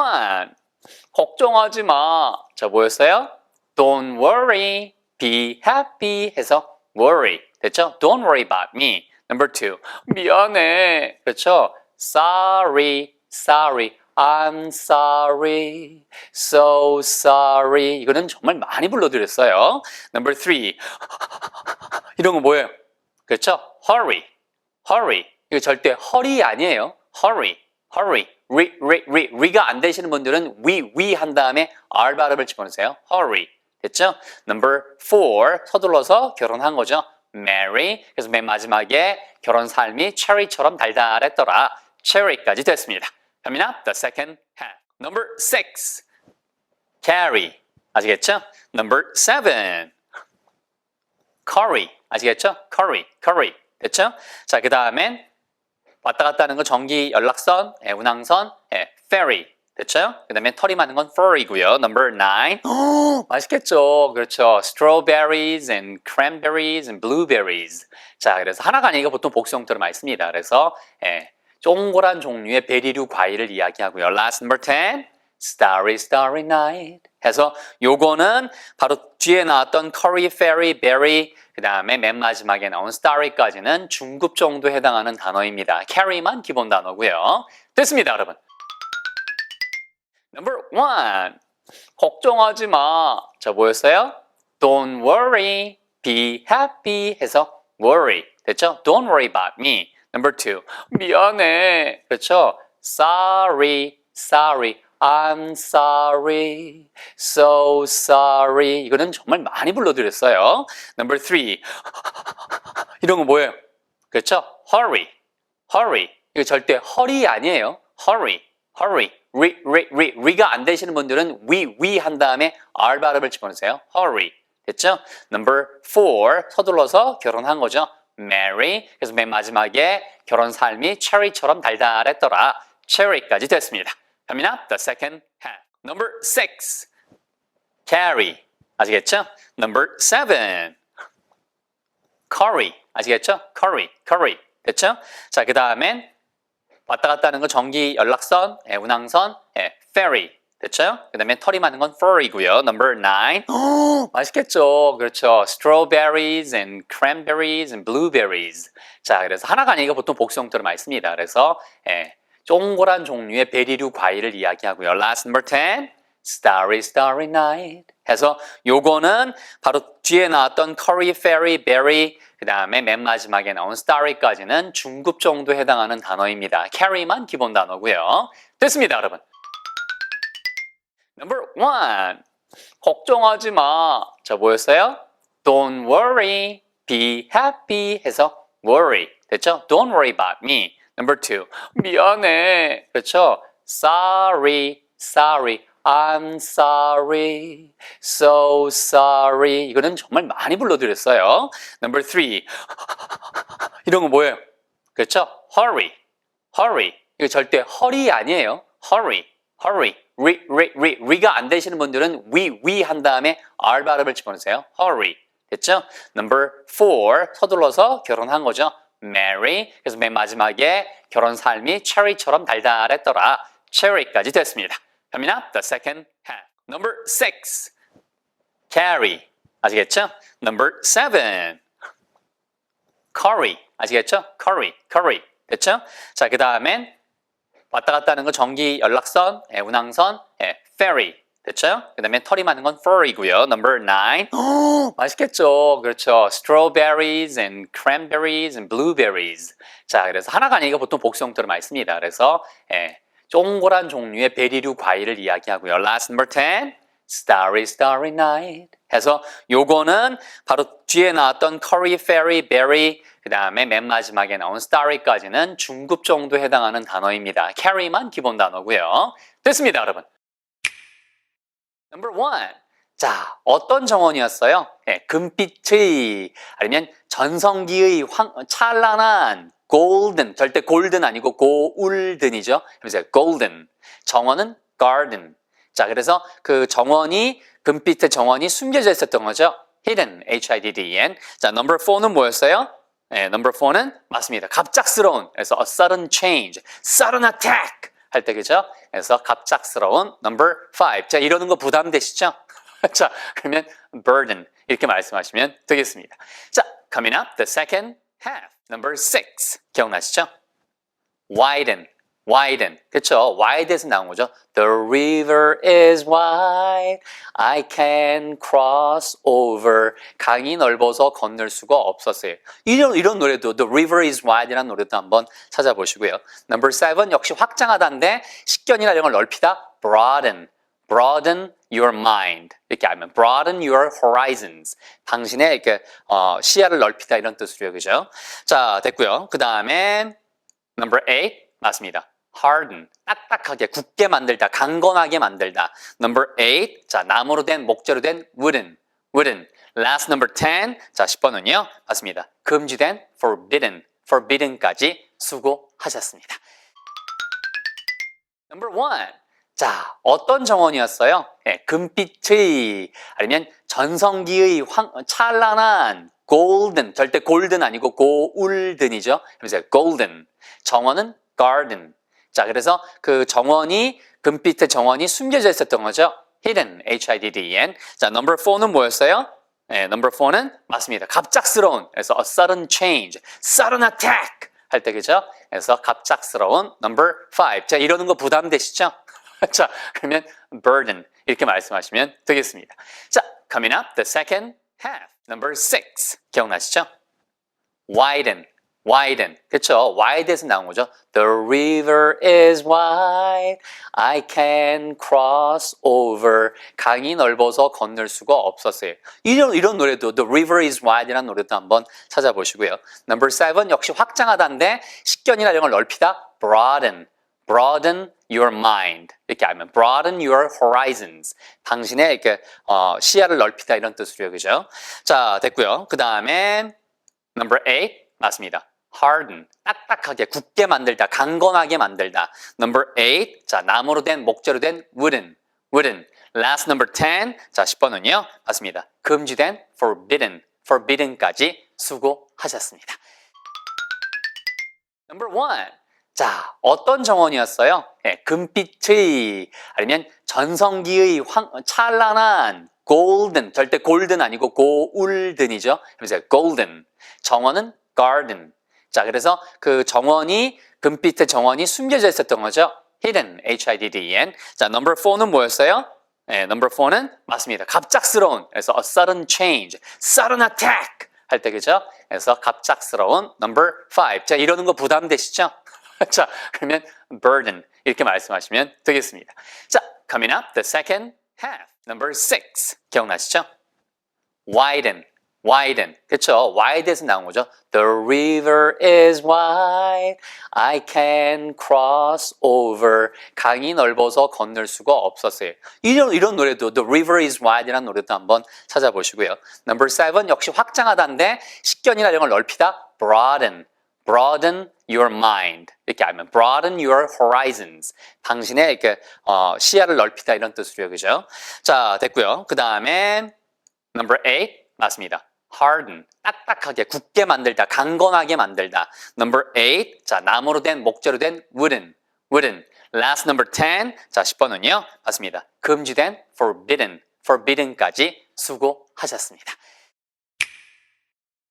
one. 걱정하지 마. 자, 뭐였어요? Don't worry. Be happy 해서 worry. 됐죠? Don't worry about me. Number two. 미안해. 그렇죠? Sorry. Sorry. I'm sorry. So sorry. 이거는 정말 많이 불러드렸어요. Number three. 이런 거 뭐예요? 그렇죠? Hurry. Hurry. 이거 절대 hurry 아니에요. Hurry. Hurry. Re, re, re, re가 안 되시는 분들은 we, we 한 다음에 r 발음을 집어넣으세요. Hurry. 됐죠? Number four. 서둘러서 결혼한 거죠. Marry. 그래서 맨 마지막에 결혼 삶이 체리처럼 달달했더라. cherry까지 됐습니다. Up, the second half. Number six. Carry. 아시겠죠? Number seven. curry. 아시겠죠? curry, curry. 됐죠? 자, 그 다음엔 왔다 갔다 하는 거 전기 연락선, 예, 운항선, 예, ferry. 됐죠? 그 다음에 털이 많은 건 fur이고요. Number nine. 오, 맛있겠죠? 그렇죠. Strawberries and cranberries and blueberries. 자, 그래서 하나가 아니니까 보통 복수 형태로 많이 씁니다. 그래서 예, 동그란 종류의 베리류 과일을 이야기하고요. Last number ten. Starry, starry night. 해서 요거는 바로 뒤에 나왔던 curry, fairy, berry, 그 다음에 맨 마지막에 나온 starry까지는 중급 정도에 해당하는 단어입니다. carry만 기본 단어고요. 됐습니다, 여러분. Number one. 걱정하지 마. 자, 뭐였어요? Don't worry. Be happy 해서 worry. 됐죠? Don't worry about me. Number two. 미안해. 그렇죠? Sorry. Sorry. I'm sorry. So sorry. 이거는 정말 많이 불러드렸어요. Number three. 이런 거 뭐예요? 그렇죠? Hurry. Hurry. 이거 절대 hurry 아니에요. Hurry. Hurry. re, re, re, re가 안 되시는 분들은 we, we 한 다음에 r 발음을 집어넣으세요. Hurry. 됐죠? Number four. 서둘러서 결혼한 거죠. Marry. 그래서 맨 마지막에 결혼 삶이 체리처럼 달달했더라. cherry까지 됐습니다. Coming up, the second half. Number six. Carry. 아시겠죠? Number seven. Curry. 아시겠죠? Curry. Curry. 됐죠? 자, 그 다음엔 왔다 갔다 하는 거 전기 연락선, 예, 운항선, 예, ferry. 됐죠? 그 다음에 털이 많은 건 fur이고요. Number nine. 오, 맛있겠죠? 그렇죠. Strawberries and cranberries and blueberries. 자, 그래서 하나가 아니니까 보통 복수 형태로 많이 씁니다. 그래서 예, 동그란 종류의 베리류 과일을 이야기하고요. Last number ten. Starry, starry night. 해서 요거는 바로 뒤에 나왔던 curry, fairy, berry, 그 다음에 맨 마지막에 나온 starry까지는 중급 정도에 해당하는 단어입니다. carry만 기본 단어고요. 됐습니다, 여러분. Number one. 걱정하지 마. 자, 뭐였어요? Don't worry. Be happy 해서 worry. 됐죠? Don't worry about me. Number two. 미안해. 그렇죠? Sorry. Sorry. I'm sorry. So sorry. 이거는 정말 많이 불러드렸어요. Number three. 이런 거 뭐예요? 그렇죠? Hurry. Hurry. 이거 절대 hurry 아니에요. Hurry. Hurry. re, re, re, re가 안 되시는 분들은 we, we 한 다음에 r 발음을 집어넣으세요. Hurry. 됐죠? Number four. 서둘러서 결혼한 거죠. Marry. 그래서 맨 마지막에 결혼 삶이 체리처럼 달달했더라. cherry까지 됐습니다. Coming up, the second half. Number six. Carry. 아시겠죠? Number seven. Curry. 아시겠죠? Curry. Curry. 됐죠? 자, 그 다음엔 왔다 갔다 하는 거 전기 연락선, 예, 운항선, 예, ferry. 됐죠? 그 다음에 털이 많은 건 fur이고요. Number nine. 오, 맛있겠죠? 그렇죠. Strawberries and cranberries and blueberries. 자, 그래서 하나가 아니니까 보통 복수 형태로 많이 씁니다. 그래서 예, 동그란 종류의 베리류 과일을 이야기하고요. Last number ten. Starry, starry night. 해서 요거는 바로 뒤에 나왔던 curry, fairy, berry, 그 다음에 맨 마지막에 나온 starry까지는 중급 정도에 해당하는 단어입니다. carry만 기본 단어고요. 됐습니다, 여러분. Number one. 자, 어떤 정원이었어요? 네, 금빛의 아니면 전성기의 황, 찬란한 golden, 절대 golden 아니고 golden이죠. 그래서 golden. 정원은 garden. 자, 그래서 그 정원이 금빛의 정원이 숨겨져 있었던 거죠. hidden, H-I-D-D-E-N. 자, number four는 뭐였어요? 네, number four는 맞습니다. 갑작스러운. 그래서 a sudden change, sudden attack. 할 때 그죠? 그래서 갑작스러운 number five. 자, 이러는 거 부담되시죠? 자, 그러면 burden 이렇게 말씀하시면 되겠습니다. 자, coming up the second half. number six. 기억나시죠? widen, widen. 그렇죠? wide에서 나온 거죠. The river is wide. I can cross over. 강이 넓어서 건널 수가 없었어요. 이런 이런 노래도 The River is Wide이라는 노래도 한번 찾아보시고요. Number seven 역시 확장하다인데 식견이나 이런 걸 넓히다. Broaden, broaden your mind. 이렇게 하면 broaden your horizons. 당신의 이렇게 어, 시야를 넓히다 이런 뜻으로요, 그죠? 자 됐고요. 그 다음에 Number eight 맞습니다. Harden 딱딱하게 굳게 만들다 강건하게 만들다. Number eight 자 나무로 된 목재로 된 wooden wooden. Last number ten 자 10번은요 맞습니다. 금지된 forbidden forbidden까지 수고하셨습니다. Number one 자 어떤 정원이었어요? 예, 금빛의 아니면 전성기의 황, 찬란한 golden 절대 골든 아니고 고울든이죠. 그래서 golden 정원은 garden. 자, 그래서 그 정원이 금빛의 정원이 숨겨져 있었던 거죠. hidden, H-I-D-D-E-N. 자, number four는 뭐였어요? 네, number four는 맞습니다. 갑작스러운. 그래서 a sudden change, sudden attack 할 때 그죠? 그래서 갑작스러운 number five. 자, 이러는 거 부담되시죠? 자, 그러면 burden 이렇게 말씀하시면 되겠습니다. 자, coming up the second half. number six. 기억나시죠? widen, widen. 그렇죠? wide에서 나온 거죠. The river is wide. I can cross over. 강이 넓어서 건널 수가 없었어요. 이런 이런 노래도 The River is Wide이라는 노래도 한번 찾아보시고요. Number seven 역시 확장하다인데 식견이나 이런 걸 넓히다. Broaden, broaden your mind. 이렇게 하면 broaden your horizons. 당신의 이렇게 어, 시야를 넓히다 이런 뜻으로요, 그죠? 자 됐고요. 그 다음에 Number eight 맞습니다. Harden 딱딱하게 굳게 만들다 강건하게 만들다. Number eight 자 나무로 된 목재로 된 wooden wooden. Last number ten 자 10번은요 맞습니다. 금지된 forbidden forbidden까지 수고하셨습니다. Number one 자 어떤 정원이었어요? 예, 금빛의 아니면 전성기의 황, 찬란한 golden 절대 골든 아니고 고울든이죠. 그래서 golden 정원은 garden. 자, 그래서 그 정원이 금빛의 정원이 숨겨져 있었던 거죠. hidden, H-I-D-D-E-N. 자, number four는 뭐였어요? 네, number four는 맞습니다. 갑작스러운. 그래서 a sudden change, sudden attack 할 때 그죠? 그래서 갑작스러운 number five. 자, 이러는 거 부담되시죠? 자, 그러면 burden 이렇게 말씀하시면 되겠습니다. 자, coming up the second half. number six. 기억나시죠? widen, widen. 그렇죠? wide에서 나온 거죠. The river is wide. I can cross over. 강이 넓어서 건널 수가 없었어요. 이런 이런 노래도 The River is Wide이라는 노래도 한번 찾아보시고요. Number seven 역시 확장하다인데 식견이나 이런 걸 넓히다. Broaden, broaden your mind. 이렇게 하면 broaden your horizons. 당신의 이렇게 어, 시야를 넓히다 이런 뜻으로요, 그죠? 자 됐고요. 그 다음에 Number eight 맞습니다. Harden 딱딱하게 굳게 만들다 강건하게 만들다. Number eight 자 나무로 된 목재로 된 wooden wooden. Last number ten 자 10번은요 맞습니다. 금지된 forbidden forbidden까지 수고하셨습니다.